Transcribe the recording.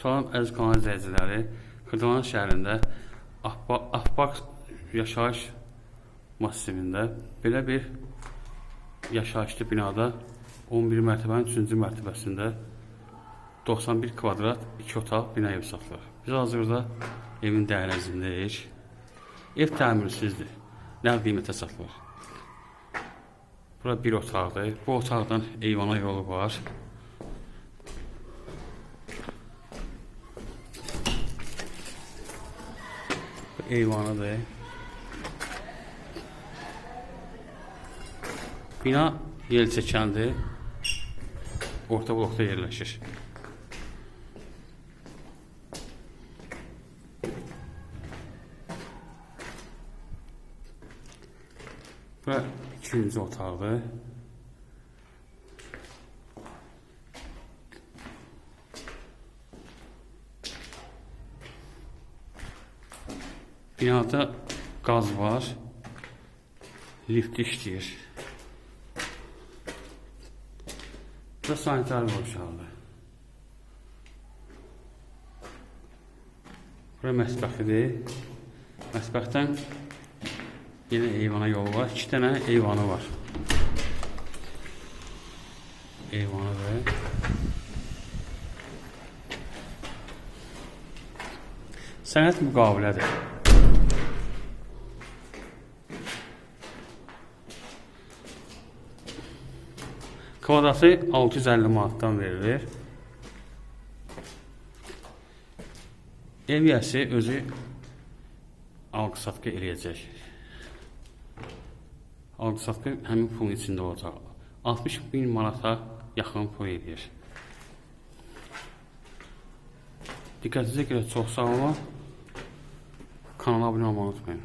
Salam əziz kanal izləyiciləri. Xırdavan şəhərində Ahba- Ahbaq yaşayış massivində belə bir yaşayışlı binada 11 mərtəbənin 3-cü mərtəbəsində 91 kvadrat 2 otaq bina evi satılır. Biz hazırda evin dəyərləzindəyik. Ev təmirsizdir. Nə qiymətə satılır? Bura bir otaqdır. Bu otaqdan eyvana yolu var. Bu eyvanıdır. Bina Yelçəkəndir. Orta blokda yerləşir. Bura ikinci otaqdır. Binada qaz var. Lift işləyir. Bura sanitar qovşağıdır. Bura mətbəxidir. Mətbəxdən yenə eyvana yol var. İki dənə eyvanı var. Eyvanıdır. Sənət müqavilədir. Kvadratı 650 manatdan verilir. Ev yəsi özü alqı-satqı eləyəcək. Alqı-satqı həmin pulun içində olacaq. 60 bin manata yaxın pul edir. Diqqətinizə görə çox sağ olun. Kanala abunə olmayı unutmayın.